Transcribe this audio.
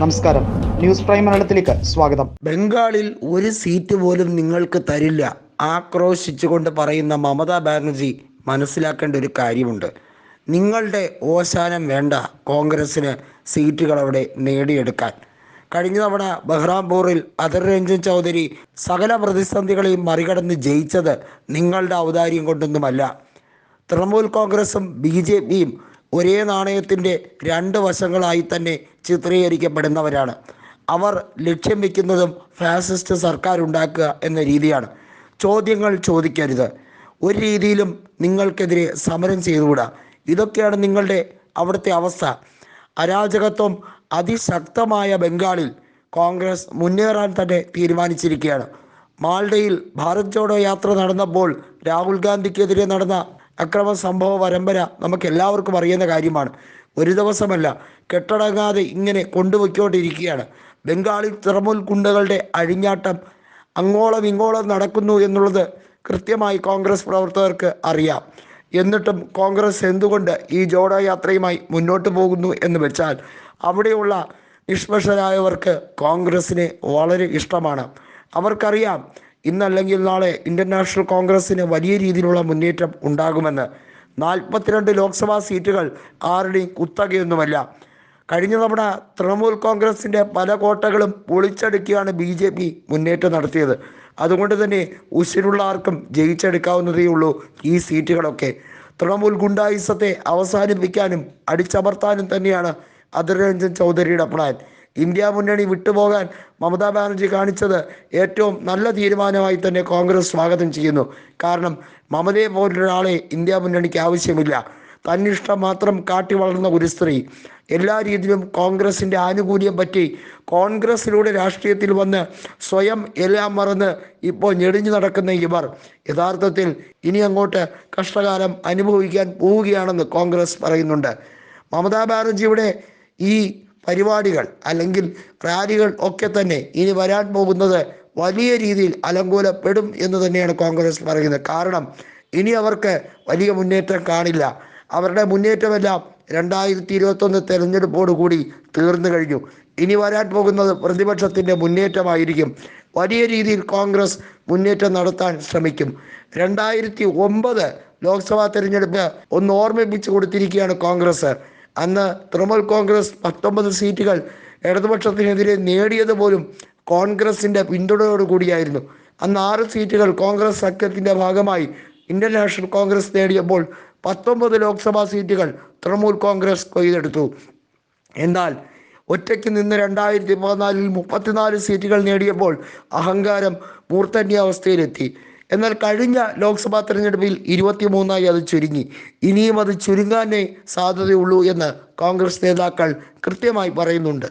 നമസ്കാരം. News prime മലയാളത്തിലേക്ക് സ്വാഗതം. ബംഗാളിൽ ഒരു സീറ്റ് പോലും നിങ്ങൾക്ക് തരില്ല. ആക്രോശിച്ചുകൊണ്ട് പറയുന്ന മമതാ ബാനർജി മനസ്സിലാക്കേണ്ട ഒരു കാര്യമുണ്ട്. നിങ്ങളുടെ ഓശാനം വേണ്ട കോൺഗ്രസ്സിന് സീറ്റുകൾ അവിടെ നേടിയെടുക്കാൻ. കഴിഞ്ഞ തവണ ബഹ്റാംപൂറിൽ അധർ രഞ്ജൻ ചൗധരി സകല പ്രതിസന്ധികളെയും മറികടന്ന് ജയിച്ചത് നിങ്ങളുടെ ഔദാര്യം കൊണ്ടൊന്നുമല്ല. തൃണമൂൽ കോൺഗ്രസും ബി ജെ പിയും ഒരേ നാണയത്തിന്റെ രണ്ട് വശങ്ങളായി തന്നെ ചിത്രീകരിക്കപ്പെടുന്നവരാണ്. അവർ ലക്ഷ്യം വയ്ക്കുന്നതും ഫാസിസ്റ്റ് സർക്കാർ ഉണ്ടാക്കുക എന്ന രീതിയാണ്. ചോദ്യങ്ങൾ ചോദിക്കരുത്. ഒരു രീതിയിലും നിങ്ങൾക്കെതിരെ സമരം ചെയ്തുകൂടാ. ഇതൊക്കെയാണ് നിങ്ങളുടെ അവിടുത്തെ അവസ്ഥ. അരാജകത്വം അതിശക്തമായ ബംഗാളിൽ കോൺഗ്രസ് മുന്നേറാൻ തന്നെ തീരുമാനിച്ചിരിക്കുകയാണ്. മാൾഡയിൽ ഭാരത് ജോഡോ യാത്ര നടന്നപ്പോൾ രാഹുൽ ഗാന്ധിക്കെതിരെ നടന്ന അക്രമ സംഭവ പരമ്പര നമുക്ക് എല്ലാവർക്കും അറിയുന്ന കാര്യമാണ്. ഒരു ദിവസമല്ല കെട്ടടങ്ങാതെ ഇങ്ങനെ കൊണ്ടുപോയിക്കൊണ്ടിരിക്കുകയാണ്. ബംഗാളിൽ തൃണമൂൽ ഗുണ്ടകളുടെ അഴിഞ്ഞാട്ടം അങ്ങോളം ഇങ്ങോളം നടക്കുന്നു എന്നുള്ളത് കൃത്യമായി കോൺഗ്രസ് പ്രവർത്തകർക്ക് അറിയാം. എന്നിട്ടും കോൺഗ്രസ് എന്തുകൊണ്ട് ഈ ജോഡോ യാത്രയുമായി മുന്നോട്ട് പോകുന്നു എന്ന് വെച്ചാൽ അവിടെയുള്ള നിഷ്പക്ഷരായവർക്ക് കോൺഗ്രസിനെ വളരെ ഇഷ്ടമാണ്. അവർക്കറിയാം ഇന്നല്ലെങ്കിൽ നാളെ ഇന്റർനാഷണൽ നാഷണൽ കോൺഗ്രസ്സിന് വലിയ രീതിയിലുള്ള മുന്നേറ്റം ഉണ്ടാകുമെന്ന് നാൽപ്പത്തിരണ്ട് ലോക്സഭാ സീറ്റുകൾ ആരുടെയും കുത്തകയൊന്നുമല്ല. കഴിഞ്ഞ തവണ തൃണമൂൽ കോൺഗ്രസിന്റെ പല കോട്ടകളും പൊളിച്ചടുക്കിയാണ് ബി ജെ പി മുന്നേറ്റം നടത്തിയത്. അതുകൊണ്ട് തന്നെ ഉശിരുള്ള ആർക്കും ജയിച്ചെടുക്കാവുന്നതേ ഉള്ളൂ ഈ സീറ്റുകളൊക്കെ. തൃണമൂൽ ഗുണ്ടായുസത്തെ അവസാനിപ്പിക്കാനും അടിച്ചമർത്താനും തന്നെയാണ് അധിർ രഞ്ജൻ ചൗധരിയുടെ പ്ലാൻ. ഇന്ത്യ മുന്നണി വിട്ടുപോകാൻ മമതാ ബാനർജി കാണിച്ചത് ഏറ്റവും നല്ല തീരുമാനമായി തന്നെ കോൺഗ്രസ് സ്വാഗതം ചെയ്യുന്നു. കാരണം മമതയെ പോലൊരാളെ ഇന്ത്യ മുന്നണിക്ക് ആവശ്യമില്ല. തന്നിഷ്ടം മാത്രം കാട്ടി വളർന്ന ഒരു സ്ത്രീ. എല്ലാ രീതിയിലും കോൺഗ്രസിന്റെ ആനുകൂല്യം പറ്റി കോൺഗ്രസിലൂടെ രാഷ്ട്രീയത്തിൽ വന്ന് സ്വയം എല്ലാം മറന്ന് ഇപ്പോൾ ഞെടിഞ്ഞു നടക്കുന്ന ഇവർ യഥാർത്ഥത്തിൽ ഇനി അങ്ങോട്ട് കഷ്ടകാലം അനുഭവിക്കാൻ പോവുകയാണെന്ന് കോൺഗ്രസ് പറയുന്നുണ്ട്. മമതാ ബാനർജിയുടെ ഈ പരിപാടികൾ അല്ലെങ്കിൽ റാലികൾ ഒക്കെ തന്നെ ഇനി വരാൻ പോകുന്നത് വലിയ രീതിയിൽ അലങ്കൂലപ്പെടും എന്ന് തന്നെയാണ് കോൺഗ്രസ് പറയുന്നത്. കാരണം ഇനി അവർക്ക് വലിയ മുന്നേറ്റം കാണില്ല. അവരുടെ മുന്നേറ്റമെല്ലാം രണ്ടായിരത്തി ഇരുപത്തൊന്ന് തെരഞ്ഞെടുപ്പോടുകൂടി തീർന്നു കഴിഞ്ഞു. ഇനി വരാൻ പോകുന്നത് പ്രതിപക്ഷത്തിന്റെ മുന്നേറ്റമായിരിക്കും. വലിയ രീതിയിൽ കോൺഗ്രസ് മുന്നേറ്റം നടത്താൻ ശ്രമിക്കും. രണ്ടായിരത്തി ഒമ്പത് ലോക്സഭാ തെരഞ്ഞെടുപ്പ് ഒന്ന് ഓർമ്മിപ്പിച്ചു കൊടുത്തിരിക്കുകയാണ് കോൺഗ്രസ്. അന്ന് തൃണമൂൽ കോൺഗ്രസ് പത്തൊമ്പത് സീറ്റുകൾ ഇടതുപക്ഷത്തിനെതിരെ നേടിയത് പോലും കോൺഗ്രസിന്റെ പിന്തുണയോടുകൂടിയായിരുന്നു അന്ന് ആറ് സീറ്റുകൾ കോൺഗ്രസ് സഖ്യത്തിന്റെ ഭാഗമായി ഇന്ത്യൻ നാഷണൽ കോൺഗ്രസ് നേടിയപ്പോൾ പത്തൊമ്പത് ലോക്സഭാ സീറ്റുകൾ തൃണമൂൽ കോൺഗ്രസ് കൊയ്തെടുത്തു. എന്നാൽ ഒറ്റയ്ക്ക് നിന്ന് രണ്ടായിരത്തി പതിനാലിൽ മുപ്പത്തിനാല് സീറ്റുകൾ നേടിയപ്പോൾ അഹങ്കാരം മൂർധന്യാവസ്ഥയിലെത്തി. എന്നാൽ കഴിഞ്ഞ ലോക്സഭാ തെരഞ്ഞെടുപ്പിൽ ഇരുപത്തിമൂന്നായി അത് ചുരുങ്ങി. ഇനിയും അത് ചുരുങ്ങാനേ സാധ്യതയുള്ളൂ എന്ന് കോൺഗ്രസ് നേതാക്കൾ കൃത്യമായി പറയുന്നുണ്ട്.